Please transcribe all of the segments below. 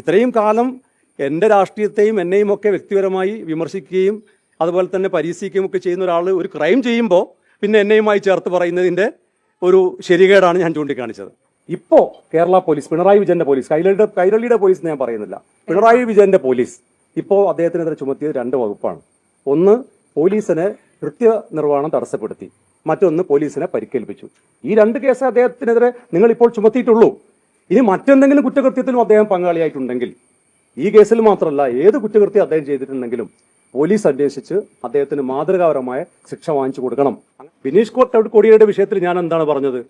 ഇത്രയും കാലം എന്റെ രാഷ്ട്രീയത്തെയും എന്നെയും ഒക്കെ വ്യക്തിപരമായി വിമർശിക്കുകയും അതുപോലെ തന്നെ പരിഹസിക്കുകയും ഒക്കെ ചെയ്യുന്ന ഒരാൾ ഒരു ക്രൈം ചെയ്യുമ്പോൾ പിന്നെ എന്നെയുമായി ചേർത്ത് പറയുന്നതിന്റെ ഒരു ശരികേടാണ് ഞാൻ ചൂണ്ടിക്കാണിച്ചത്. ഇപ്പോൾ കേരള പോലീസ് പിണറായി വിജയന്റെ പോലീസ് കൈരളിയുടെ കൈരളിയുടെ പോലീസ് ഞാൻ പറയുന്നില്ല. പിണറായി വിജയന്റെ പോലീസ് ഇപ്പോൾ അദ്ദേഹത്തിനെതിരെ ചുമത്തിയത് രണ്ട് വകുപ്പാണ്. ഒന്ന് പോലീസിനെ കൃത്യനിർവഹണം തടസ്സപ്പെടുത്തി മറ്റൊന്ന് പോലീസിനെ പരിക്കേൽപ്പിച്ചു. ഈ രണ്ട് കേസ് അദ്ദേഹത്തിനെതിരെ നിങ്ങൾ ഇപ്പോൾ ചുമത്തിയിട്ടുള്ളൂ. ഇനി മറ്റെന്തെങ്കിലും കുറ്റകൃത്യത്തിലും അദ്ദേഹം പങ്കാളിയായിട്ടുണ്ടെങ്കിൽ ഈ കേസിൽ മാത്രമല്ല ഏത് കുറ്റകൃത്യം അദ്ദേഹം ചെയ്തിട്ടുണ്ടെങ്കിലും പോലീസ് അന്വേഷിച്ച് അദ്ദേഹത്തിന് മാതൃകാപരമായ ശിക്ഷ വാങ്ങിച്ചു കൊടുക്കണം. ബിനീഷ് കോട്ട് കോടിയേരിയുടെ വിഷയത്തിൽ ഞാൻ എന്താണ് പറഞ്ഞത്?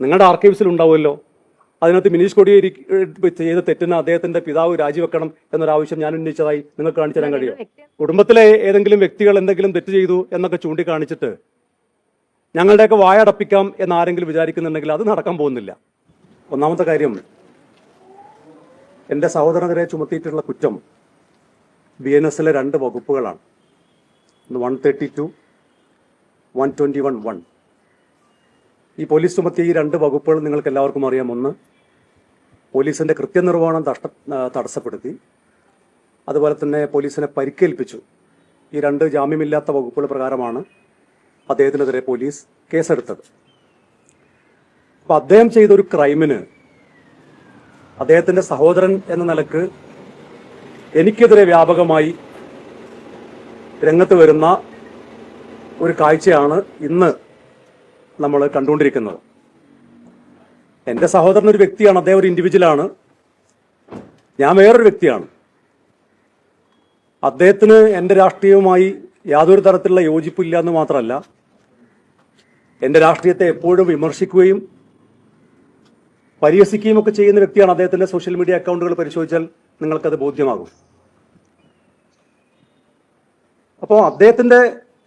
നിങ്ങളുടെ ആർക്കൈവ്സിൽ ഉണ്ടാവുമല്ലോ. അതിനകത്ത് ബിനീഷ് കൊടിയേരി ചെയ്ത തെറ്റിന് അദ്ദേഹത്തിന്റെ പിതാവ് രാജിവെക്കണം എന്നൊരാവശ്യം ഞാൻ ഉന്നയിച്ചതായി നിങ്ങൾക്ക് കാണിച്ചു തരാൻ കഴിയും. കുടുംബത്തിലെ ഏതെങ്കിലും വ്യക്തികൾ എന്തെങ്കിലും തെറ്റ് ചെയ്തു എന്നൊക്കെ ചൂണ്ടിക്കാണിച്ചിട്ട് ഞങ്ങളുടെയൊക്കെ വായടപ്പിക്കാം എന്ന് ആരെങ്കിലും വിചാരിക്കുന്നുണ്ടെങ്കിൽ അത് നടക്കാൻ പോകുന്നില്ല. ഒന്നാമത്തെ കാര്യം എന്റെ സഹോദരനെതിരെ ചുമത്തിയിട്ടുള്ള കുറ്റം ബി എൻ എസിലെ രണ്ട് വകുപ്പുകളാണ്. One thirty two one twenty one one ഈ പോലീസ് ചുമത്തിയ ഈ രണ്ട് വകുപ്പുകൾ നിങ്ങൾക്ക് എല്ലാവർക്കും അറിയാം. ഒന്ന് പോലീസിന്റെ കൃത്യനിർവഹണം തടസ്സപ്പെടുത്തി. അതുപോലെ തന്നെ പോലീസിനെ പരിക്കേൽപ്പിച്ചു. ഈ രണ്ട് ജാമ്യമില്ലാത്ത വകുപ്പുകൾ പ്രകാരമാണ് അദ്ദേഹത്തിനെതിരെ പോലീസ് കേസെടുത്തത്. അപ്പൊ അദ്ദേഹം ചെയ്ത ഒരു ക്രൈമിന് അദ്ദേഹത്തിന്റെ സഹോദരൻ എന്ന നിലയ്ക്ക് എനിക്കെതിരെ വ്യാപകമായി രംഗത്ത് വരുന്ന ഒരു കാഴ്ചയാണ് ഇന്ന് നമ്മൾ കണ്ടുകൊണ്ടിരിക്കുന്നത്. എന്റെ സഹോദരൻ ഒരു വ്യക്തിയാണ് അദ്ദേഹം ഒരു ഇൻഡിവിജ്വലാണ് ഞാൻ വേറൊരു വ്യക്തിയാണ്. അദ്ദേഹത്തിന് എന്റെ രാഷ്ട്രീയവുമായി യാതൊരു തരത്തിലുള്ള യോജിപ്പില്ല എന്ന് മാത്രമല്ല എന്റെ രാഷ്ട്രീയത്തെ എപ്പോഴും വിമർശിക്കുകയും പരിഹസിക്കുകയും ഒക്കെ ചെയ്യുന്ന വ്യക്തിയാണ് അദ്ദേഹത്തിന്റെ സോഷ്യൽ മീഡിയ അക്കൗണ്ടുകൾ പരിശോധിച്ചാൽ നിങ്ങൾക്കത് ബോധ്യമാകും. അപ്പോൾ അദ്ദേഹത്തിന്റെ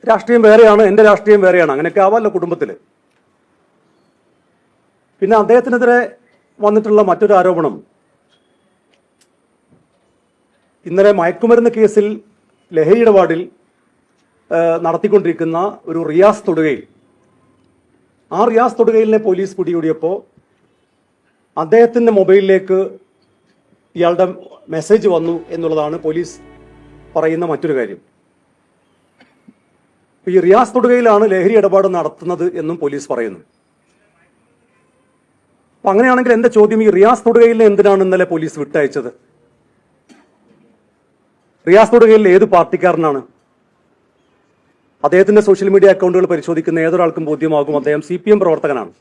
രാഷ്ട്രീയം വേറെയാണ് എന്റെ രാഷ്ട്രീയം വേറെയാണ് അങ്ങനെയൊക്കെ ആവാമല്ലോ കുടുംബത്തിൽ പിന്നെ അദ്ദേഹത്തിനെതിരെ വന്നിട്ടുള്ള മറ്റൊരു ആരോപണം. ഇന്നലെ മയക്കുമരുന്ന് കേസിൽ ലഹരി ഇടപാടിൽ നടത്തിക്കൊണ്ടിരിക്കുന്ന ഒരു റിയാസ് തൊടുകയിൽ. ആ റിയാസ് തൊടുകയിലിനെ പോലീസ് പിടികൂടിയപ്പോൾ അദ്ദേഹത്തിന്റെ മൊബൈലിലേക്ക് ഇയാളുടെ മെസ്സേജ് വന്നു എന്നുള്ളതാണ് പോലീസ് പറയുന്ന മറ്റൊരു കാര്യം. ഈ റിയാസ് തൊടുകയിലാണ് ലഹരി ഇടപാട് നടത്തുന്നത് എന്നും പോലീസ് പറയുന്നു. അപ്പൊ അങ്ങനെയാണെങ്കിൽ എന്റെ ചോദ്യം ഈ റിയാസ് തൊടുകയിലിനെ എന്തിനാണ് ഇന്നലെ പോലീസ് വിട്ടയച്ചത്? റിയാസ് തൊടുകയിൽ ഏത് പാർട്ടിക്കാരനാണ്? അദ്ദേഹത്തിന്റെ സോഷ്യൽ മീഡിയ അക്കൗണ്ടുകൾ പരിശോധിക്കുന്ന ഏതൊരാൾക്കും ബോധ്യമാകും. അദ്ദേഹം സി പി എം പ്രവർത്തകനാണ്.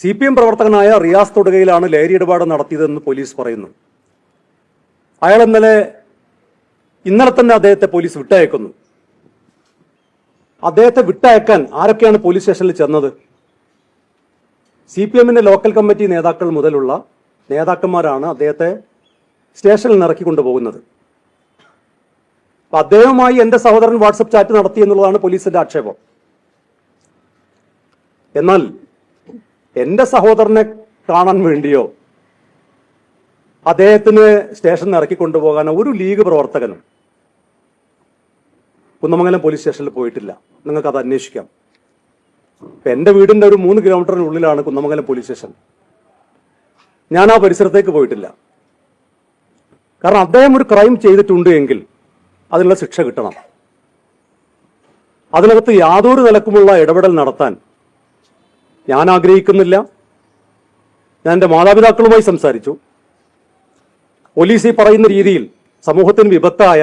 സി പി എം പ്രവർത്തകനായ റിയാസ് തൊടുകയിലാണ് ലഹരി ഇടപാട് നടത്തിയതെന്ന് പോലീസ് പറയുന്നു. അയാൾ ഇന്നലെ ഇന്നലെ തന്നെ അദ്ദേഹത്തെ പോലീസ് വിട്ടയക്കുന്നു. അദ്ദേഹത്തെ വിട്ടയക്കാൻ ആരൊക്കെയാണ് പോലീസ് സ്റ്റേഷനിൽ ചെന്നത്? സി പി എമ്മിന്റെ ലോക്കൽ കമ്മിറ്റി നേതാക്കൾ മുതലുള്ള നേതാക്കന്മാരാണ് അദ്ദേഹത്തെ സ്റ്റേഷനിൽ നിന്ന് ഇറക്കി കൊണ്ടുപോകുന്നത്. അപ്പൊ അദ്ദേഹവുമായി എന്റെ സഹോദരൻ വാട്സപ്പ് ചാറ്റ് നടത്തി എന്നുള്ളതാണ് പോലീസിന്റെ ആക്ഷേപം. എന്നാൽ എന്റെ സഹോദരനെ കാണാൻ വേണ്ടിയോ അദ്ദേഹത്തിന് സ്റ്റേഷനിൽ ഇറക്കി കൊണ്ടുപോകാനോ ഒരു ലീഗ് പ്രവർത്തകനും കുന്നമംഗലം പോലീസ് സ്റ്റേഷനിൽ പോയിട്ടില്ല. നിങ്ങൾക്ക് അത് അന്വേഷിക്കാം. എന്റെ വീടിന്റെ ഒരു മൂന്ന് കിലോമീറ്ററിനുള്ളിലാണ് കുന്നമംഗലം പോലീസ് സ്റ്റേഷൻ. ഞാൻ ആ പരിസരത്തേക്ക് പോയിട്ടില്ല. കാരണം അദ്ദേഹം ഒരു ക്രൈം ചെയ്തിട്ടുണ്ട് എങ്കിൽ അതിനുള്ള ശിക്ഷ കിട്ടണം. അതിനകത്ത് യാതൊരു നിലക്കുമുള്ള ഇടപെടൽ നടത്താൻ ഞാൻ ആഗ്രഹിക്കുന്നില്ല. ഞാൻ എന്റെ മാതാപിതാക്കളുമായി സംസാരിച്ചു. പോലീസ് ഈ പറയുന്ന രീതിയിൽ സമൂഹത്തിന് വിപത്തായ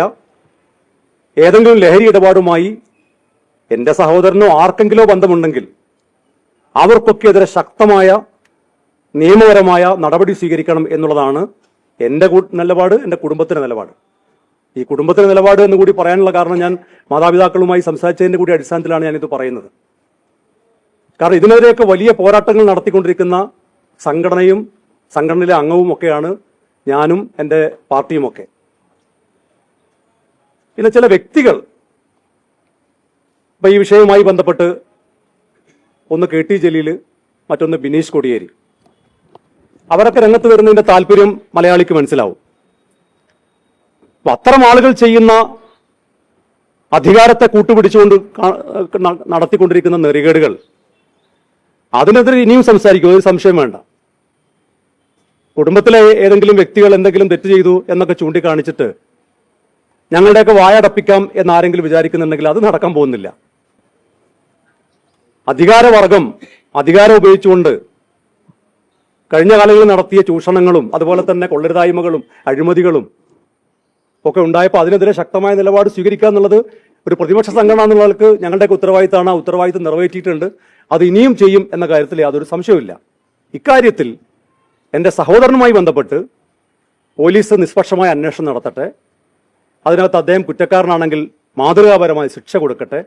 ഏതെങ്കിലും ലഹരി ഇടപാടുമായി എന്റെ സഹോദരനോ ആർക്കെങ്കിലോ ബന്ധമുണ്ടെങ്കിൽ അവർക്കൊക്കെ എതിരെ ശക്തമായ നിയമപരമായ നടപടി സ്വീകരിക്കണം എന്നുള്ളതാണ് എന്റെ നിലപാട് എന്റെ കുടുംബത്തിന്റെ നിലപാട്. ഈ കുടുംബത്തിന്റെ നിലപാട് എന്ന് കൂടി പറയാനുള്ള കാരണം ഞാൻ മാതാപിതാക്കളുമായി സംസാരിച്ചതിന്റെ കൂടി അടിസ്ഥാനത്തിലാണ് ഞാനിത് പറയുന്നത്. കാരണം ഇതിനെതിരെയൊക്കെ വലിയ പോരാട്ടങ്ങൾ നടത്തിക്കൊണ്ടിരിക്കുന്ന സംഘടനയും സംഘടനയിലെ അംഗവും ഒക്കെയാണ് ഞാനും എന്റെ പാർട്ടിയുമൊക്കെ പിന്നെ ചില വ്യക്തികൾ ഇപ്പം ഈ വിഷയവുമായി ബന്ധപ്പെട്ട് ഒന്ന് കെ ടി ജലീൽ മറ്റൊന്ന് ബിനീഷ് കൊടിയേരി. അവരൊക്കെ രംഗത്ത് വരുന്നതിന്റെ താല്പര്യം മലയാളിക്ക് മനസ്സിലാവും. അത്തരം ആളുകൾ ചെയ്യുന്ന അധികാരത്തെ കൂട്ടുപിടിച്ചുകൊണ്ട് നടത്തിക്കൊണ്ടിരിക്കുന്ന നെറികേടുകൾ അതിനെതിരെ ഇനിയും സംസാരിക്കും ഒരു സംശയം വേണ്ട. കുടുംബത്തിലെ ഏതെങ്കിലും വ്യക്തികൾ എന്തെങ്കിലും തെറ്റ് ചെയ്തു എന്നൊക്കെ ചൂണ്ടിക്കാണിച്ചിട്ട് ഞങ്ങളുടെയൊക്കെ വായടപ്പിക്കാം എന്ന് ആരെങ്കിലും വിചാരിക്കുന്നുണ്ടെങ്കിൽ അത് നടക്കാൻ പോകുന്നില്ല. അധികാരവർഗം അധികാരം ഉപയോഗിച്ചുകൊണ്ട് കഴിഞ്ഞ കാലങ്ങളിൽ നടത്തിയ ചൂഷണങ്ങളും അതുപോലെ തന്നെ കൊള്ളരുതായ്മകളും അഴിമതികളും ഒക്കെ ഉണ്ടായപ്പോൾ അതിനെതിരെ ശക്തമായ നിലപാട് സ്വീകരിക്കുക എന്നുള്ളത് ഒരു പ്രതിപക്ഷ സംഘടന എന്നുള്ളവർക്ക് ഞങ്ങളുടെയൊക്കെ ഉത്തരവാദിത്തമാണ് ആ ഉത്തരവാദിത്തം നിറവേറ്റിയിട്ടുണ്ട്. അത് ഇനിയും ചെയ്യും എന്ന കാര്യത്തിൽ യാതൊരു സംശയവുമില്ല. ഇക്കാര്യത്തിൽ എന്റെ സഹോദരനുമായി ബന്ധപ്പെട്ട് പോലീസ് നിഷ്പക്ഷമായ അന്വേഷണം നടത്തട്ടെ. അതിനകത്ത് അദ്ദേഹം കുറ്റക്കാരനാണെങ്കിൽ മാതൃകാപരമായ ശിക്ഷ കൊടുക്കട്ടെ.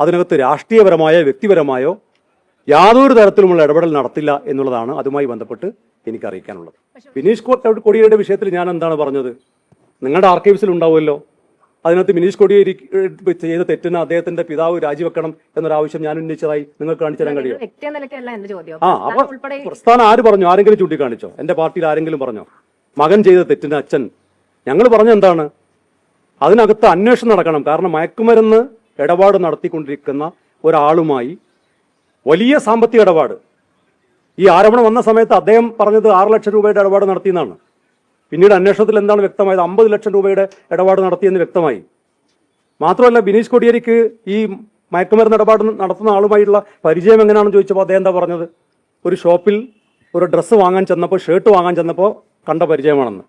അതിനകത്ത് രാഷ്ട്രീയപരമായോ വ്യക്തിപരമായോ യാതൊരു തരത്തിലുമുള്ള ഇടപെടൽ നടത്തില്ല എന്നുള്ളതാണ് അതുമായി ബന്ധപ്പെട്ട് എനിക്ക് അറിയിക്കാനുള്ളത് ബിനീഷ് കോടിയുടെ വിഷയത്തിൽ ഞാൻ എന്താണ് പറഞ്ഞത്? നിങ്ങളുടെ ആർക്കൈവ്സിൽ ഉണ്ടാവുമല്ലോ. അതിനകത്ത് മിനീഷ് കൊടിയേരി ചെയ്ത തെറ്റിന് അദ്ദേഹത്തിന്റെ പിതാവ് രാജിവെക്കണം എന്നൊരാവശ്യം ഞാൻ ഉന്നയിച്ചതായി നിങ്ങൾക്ക് കാണിച്ചു തരാൻ കഴിയും. ആ അപ്പൊ പ്രസ്ഥാനം പ്രസ്ഥാനം ആര് പറഞ്ഞു? ആരെങ്കിലും ചൂണ്ടിക്കാണിച്ചോ? എന്റെ പാർട്ടിയിൽ ആരെങ്കിലും പറഞ്ഞോ? മകൻ ചെയ്ത തെറ്റിന് അച്ഛൻ. ഞങ്ങൾ പറഞ്ഞ എന്താണ്? അതിനകത്ത് അന്വേഷണം നടക്കണം. കാരണം മയക്കുമരുന്ന് ഇടപാട് നടത്തിക്കൊണ്ടിരിക്കുന്ന ഒരാളുമായി വലിയ സാമ്പത്തിക ഇടപാട്. ഈ ആരോപണം വന്ന സമയത്ത് അദ്ദേഹം പറഞ്ഞത് ആറ് ലക്ഷം രൂപയുടെ ഇടപാട് നടത്തിയെന്നാണ്. പിന്നീട് അന്വേഷണത്തിൽ എന്താണ് വ്യക്തമായത്? അമ്പത് ലക്ഷം രൂപയുടെ ഇടപാട് നടത്തിയെന്ന് വ്യക്തമായി. മാത്രമല്ല ബിനീഷ് കൊടിയേരിക്ക് ഈ മയക്കുമരുന്ന് ഇടപാട് നടത്തുന്ന ആളുമായിട്ടുള്ള പരിചയം എങ്ങനെയാണെന്ന് ചോദിച്ചപ്പോൾ അദ്ദേഹം എന്താ പറഞ്ഞത്? ഒരു ഷോപ്പിൽ ഒരു ഡ്രസ്സ് വാങ്ങാൻ ചെന്നപ്പോൾ ഷർട്ട് വാങ്ങാൻ ചെന്നപ്പോൾ കണ്ട പരിചയമാണെന്ന്.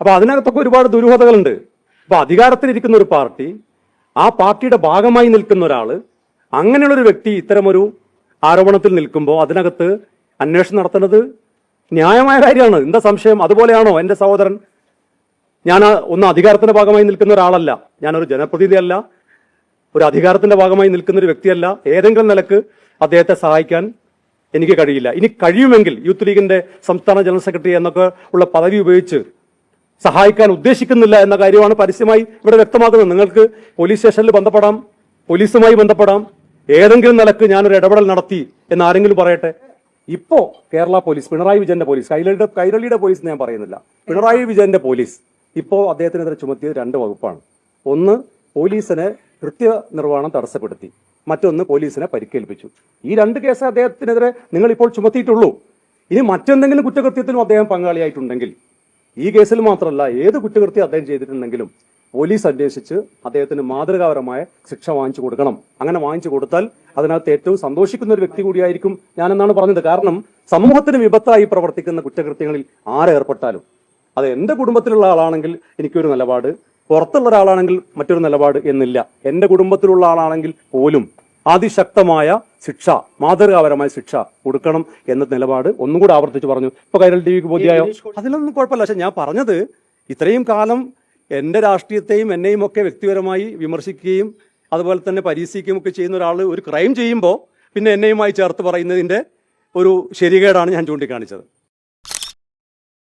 അപ്പോൾ അതിനകത്തൊക്കെ ഒരുപാട് ദുരൂഹതകളുണ്ട്. അപ്പോൾ അധികാരത്തിലിരിക്കുന്ന ഒരു പാർട്ടി ആ പാർട്ടിയുടെ ഭാഗമായി നിൽക്കുന്ന ഒരാൾ അങ്ങനെയുള്ളൊരു വ്യക്തി ഇത്തരമൊരു ആരോപണത്തിൽ നിൽക്കുമ്പോൾ അതിനകത്ത് അന്വേഷണം നടത്തുന്നത് ന്യായമായ കാര്യമാണ്. എന്താ സംശയം? അതുപോലെയാണോ എന്റെ സഹോദരൻ? ഞാൻ ഒന്ന് അധികാരത്തിന്റെ ഭാഗമായി നിൽക്കുന്ന ഒരാളല്ല. ഞാനൊരു ജനപ്രതിനിധിയല്ല. ഒരു അധികാരത്തിന്റെ ഭാഗമായി നിൽക്കുന്ന ഒരു വ്യക്തിയല്ല. ഏതെങ്കിലും നിലയ്ക്ക് അദ്ദേഹത്തെ സഹായിക്കാൻ എനിക്ക് കഴിയില്ല. ഇനി കഴിയുമെങ്കിൽ യൂത്ത് ലീഗിന്റെ സംസ്ഥാന ജനറൽ സെക്രട്ടറി എന്നൊക്കെ ഉള്ള പദവി ഉപയോഗിച്ച് സഹായിക്കാൻ ഉദ്ദേശിക്കുന്നില്ല എന്ന കാര്യമാണ് പരസ്യമായി ഇവിടെ വ്യക്തമാക്കുന്നത്. നിങ്ങൾക്ക് പോലീസ് സ്റ്റേഷനിൽ ബന്ധപ്പെടാം പോലീസുമായി ബന്ധപ്പെടാം. ഏതെങ്കിലും നിലയ്ക്ക് ഞാനൊരു ഇടപെടൽ നടത്തി എന്ന് ആരെങ്കിലും പറയട്ടെ? ഇപ്പോ കേരള പോലീസ് പിണറായി വിജയന്റെ പോലീസ് കൈരളിയുടെ കൈരളിയുടെ പോലീസ് ഞാൻ പറയുന്നില്ല. പിണറായി വിജയന്റെ പോലീസ് ഇപ്പോ അദ്ദേഹത്തിനെതിരെ ചുമത്തിയത് രണ്ട് വകുപ്പാണ്. ഒന്ന് പോലീസിനെ കൃത്യനിർവഹണം തടസ്സപ്പെടുത്തി മറ്റൊന്ന് പോലീസിനെ പരിക്കേൽപ്പിച്ചു. ഈ രണ്ട് കേസ് അദ്ദേഹത്തിനെതിരെ നിങ്ങൾ ഇപ്പോൾ ചുമത്തിയിട്ടുള്ളൂ. ഇനി മറ്റെന്തെങ്കിലും കുറ്റകൃത്യത്തിനും അദ്ദേഹം പങ്കാളിയായിട്ടുണ്ടെങ്കിൽ ഈ കേസിൽ മാത്രമല്ല ഏത് കുറ്റകൃത്യം അദ്ദേഹം ചെയ്തിട്ടുണ്ടെങ്കിലും പോലീസ് അന്വേഷിച്ച് അദ്ദേഹത്തിന് മാതൃകാപരമായ ശിക്ഷ വാങ്ങിച്ചു കൊടുക്കണം. അങ്ങനെ വാങ്ങിച്ചു കൊടുത്താൽ അതിനകത്ത് ഏറ്റവും സന്തോഷിക്കുന്ന ഒരു വ്യക്തി കൂടിയായിരിക്കും ഞാനെന്നാണ് പറഞ്ഞത്. കാരണം സമൂഹത്തിന് വിപത്തായി പ്രവർത്തിക്കുന്ന കുറ്റകൃത്യങ്ങളിൽ ആരേർപ്പെട്ടാലും അത് എന്റെ കുടുംബത്തിലുള്ള ആളാണെങ്കിൽ എനിക്കൊരു നിലപാട് പുറത്തുള്ള ഒരാളാണെങ്കിൽ മറ്റൊരു നിലപാട് എന്നില്ല. എന്റെ കുടുംബത്തിലുള്ള ആളാണെങ്കിൽ പോലും അതിശക്തമായ ശിക്ഷ മാതൃകാപരമായ ശിക്ഷ കൊടുക്കണം എന്ന നിലപാട് ഒന്നും കൂടെ ആവർത്തിച്ച് പറഞ്ഞു. ഇപ്പൊ കൈരൽ ടി വിക്ക് ബോധ്യായോ? അതിലൊന്നും കുഴപ്പമില്ല. പക്ഷെ ഞാൻ പറഞ്ഞത് ഇത്രയും കാലം എന്റെ രാഷ്ട്രീയത്തെയും എന്നെയും ഒക്കെ വ്യക്തിപരമായി വിമർശിക്കുകയും അതുപോലെ തന്നെ പരീക്ഷിക്കുകയും ഒക്കെ ചെയ്യുന്ന ഒരാൾ ഒരു ക്രൈം ചെയ്യുമ്പോൾ പിന്നെ എന്നെയുമായി ചേർത്ത് പറയുന്നതിന്റെ ഒരു ശരികേടാണ് ഞാൻ ചൂണ്ടിക്കാണിച്ചത്.